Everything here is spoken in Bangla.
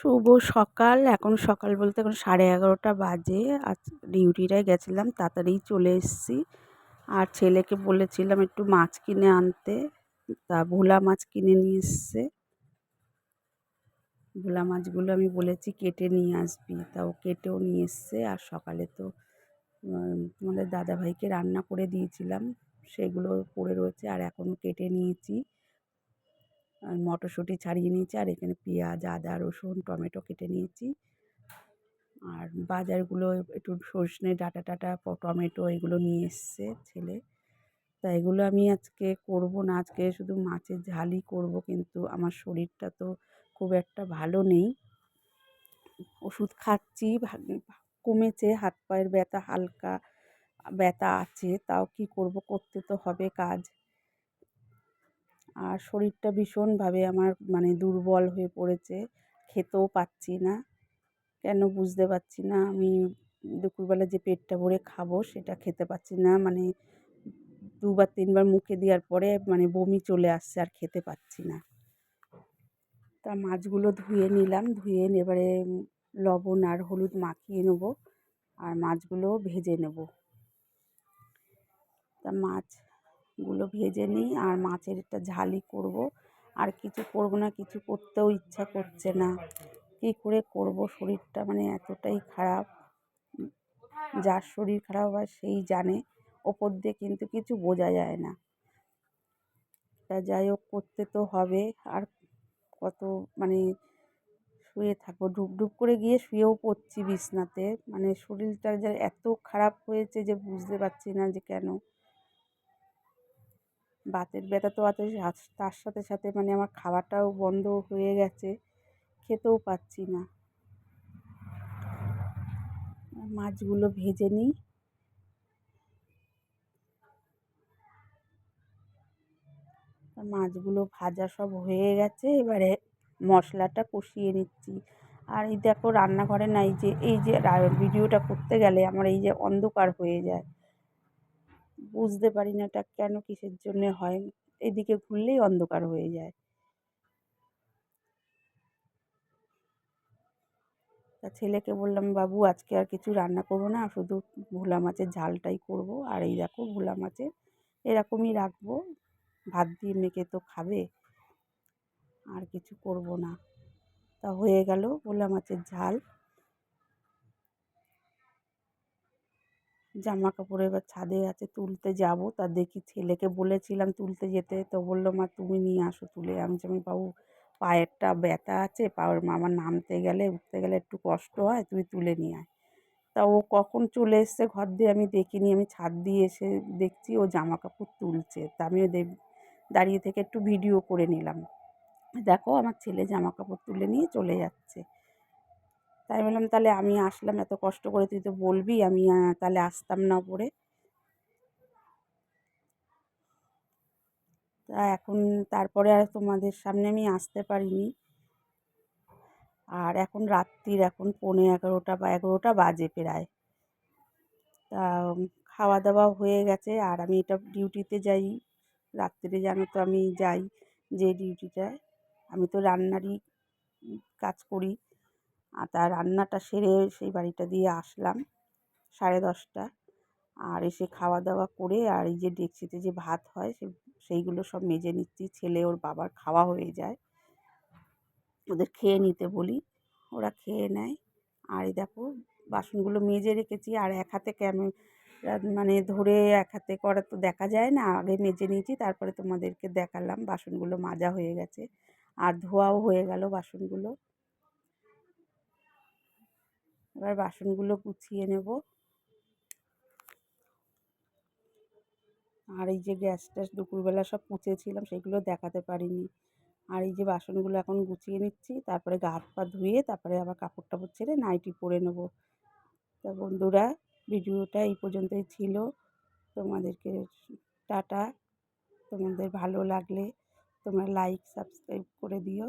শুভ সকাল। এখন সকাল বলতে এখন সাড়ে এগারোটা বাজে। আজ ডিউটিটায় গেছিলাম, তাড়াতাড়ি চলে এসেছি। আর ছেলেকে বলেছিলাম একটু মাছ কিনে আনতে। তা ভোলা মাছ কিনে নিয়ে এসছে। ভোলা মাছগুলো আমি বলেছি কেটে নিয়ে আসবি। তা ও কেটেও নিয়ে এসছে। আর সকালে তো তোমাদের দাদাভাইকে রান্না করে দিয়েছিলাম। সেগুলো পড়ে রয়েছে আর এখন কেটে নিয়েছি। মটরশুঁটি ছাড়িয়ে নিয়েছি আর এখানে পেঁয়াজ, আদা, রসুন, টমেটো কেটে নিয়েছি। আর বাজারগুলো একটু সজনে ডাঁটা টাটা টমেটো এগুলো নিয়ে এসছে ছেলে। তা এগুলো আমি আজকে করব না, আজকে শুধু মাছের ঝালই করব কিন্তু আমার শরীরটা তো খুব একটা ভালো নেই। ওষুধ খাচ্ছি কমেছে, হাত পায়ের ব্যথা হালকা, ব্যথা আছে, তাও কি করব, করতে তো হবে কাজ। আর শরীরটা ভীষণভাবে আমার মানে দুর্বল হয়ে পড়েছে, খেতেও পাচ্ছি না। কেন বুঝতে পারছি না, আমি দুপুরবেলা যে পেটটা ভরে খাব সেটা খেতে পাচ্ছি না মানে দুবার তিনবার মুখে দেওয়ার পরে মানে বমি চলে আসছে আর খেতে পাচ্ছি না। তা মাছগুলো ধুয়ে নিলাম, ধুয়ে এবারে লবণ আর হলুদ মাখিয়ে নেব আর মাছগুলো ভেজে নেব। তা মাছ গুলো ভেজে নিই আর মাছের একটা ঝালি করব। আর কিছু করব না, কিছু করতেও ইচ্ছা করছে না। কী করে করব? শরীরটা মানে এতটাই খারাপ। যার শরীর খারাপ হয় সেই জানে। ওপর দিয়ে কিন্তু কিছু বোঝা যায় না। তা যাই হোক, করতে তো হবে। আর কত মানে শুয়ে থাকব। ডুব ডুব করে গিয়ে শুয়েও পড়ছি বিছনাতে। মানে শরীরটা যে এত খারাপ হয়েছে যে বুঝতে পারছি না যে কেন। বাতের ব্যথা তো আছে তার সাথে সাথে মানে আমার খাওয়াটাও বন্ধ হয়ে গেছে, খেতেও পাচ্ছি না। মাছগুলো ভেজে নিই। মাছগুলো ভাজা সব হয়ে গেছে, এবারে মশলাটা কষিয়ে নিচ্ছি। আর এই দেখো রান্নাঘরে নাই যে, এই যে ভিডিওটা করতে গেলে আমার এই যে অন্ধকার হয়ে যায়। বুঝতে পারি না এটা কেন কিসের জন্যে হয়। এদিকে ঘুরলেই অন্ধকার হয়ে যায়। তা ছেলেকে বললাম, বাবু, আজকে আর কিছু রান্না করব না, শুধু ভোলা মাছের ঝালটাই করব। আর এই দেখো, ভোলা মাছের এরকমই রাখব। ভাত দিয়ে মেখে তো খাবে, আর কিছু করব না। তা হয়ে গেল ভোলা মাছের ঝাল। জামা কাপড় এবার ছাদে আছে, তুলতে যাব। তা দেখি ছেলেকে বলেছিলাম তুলতে যেতে। তো বলল, মা, তুমি নিয়ে আসো তুলে। আমি আমি বাবু, পায়েরটা ব্যথা আছে পায়ের আমার নামতে গেলে, উঠতে গেলে একটু কষ্ট হয় তুই তুলে নিয়ে আয়। তা ও কখন চলে এসছে ঘর দিয়ে আমি দেখিনি। আমি ছাদ দিয়ে এসে দেখছি ও জামা কাপড় তুলছে। তা আমিও দাঁড়িয়ে থেকে একটু ভিডিও করে নিলাম। দেখো, আমার ছেলে জামা কাপড় তুলে নিয়ে চলে যাচ্ছে। তাই বললাম, তাহলে আমি আসলাম, এত কষ্ট করে তুই তো বলবি, আমি তাহলে আসতাম না ওপরে তা এখন তারপরে আর তোমাদের সামনে আমি আসতে পারিনি। আর এখন রাত্রির, এখন পৌনে এগারোটা বা এগারোটা বাজে প্রায়। তা খাওয়া দাওয়া হয়ে গেছে, আর আমি এটা ডিউটিতে যাই। রাত্রে জানো তো আমি যাই যে ডিউটিটায়। আমি তো রান্নারই কাজ করি। আর তার রান্নাটা সেরে সেই বাড়িটা দিয়ে আসলাম সাড়ে দশটা আর এসে খাওয়া দাওয়া করে আর এই যে ডেকচিতে যে ভাত হয় সে, সেইগুলো সব মেজে নিচ্ছি। ছেলে ওর বাবার খাওয়া হয়ে যায়। ওদের খেয়ে নিতে বলি, ওরা খেয়ে নেয়। আর এই দেখো বাসনগুলো মেজে রেখেছি আর এক হাতে ক্যামেরা মানে ধরে এক হাতে করা তো দেখা যায় না, আগে মেজে নিয়েছি, তারপরে তোমাদেরকে দেখালাম। বাসনগুলো মাজা হয়ে গেছে। আর ধোয়াও হয়ে গেল বাসনগুলো। এবার বাসনগুলো গুছিয়ে নেব। আর এই যে গ্যাস ট্যাস দুপুরবেলা সব পুঁছেছিলাম সেগুলো দেখাতে পারিনি। আর এই যে বাসনগুলো এখন গুছিয়ে নিচ্ছি, তারপরে গা হাত পা ধুয়ে তারপরে আবার কাপড় টাপড় ছেড়ে নাইটি পরে নেব। তা বন্ধুরা, ভিডিওটা এই পর্যন্তই ছিল। তোমাদেরকে টাটা। তোমাদের ভালো লাগলে তোমরা লাইক সাবস্ক্রাইব করে দিও।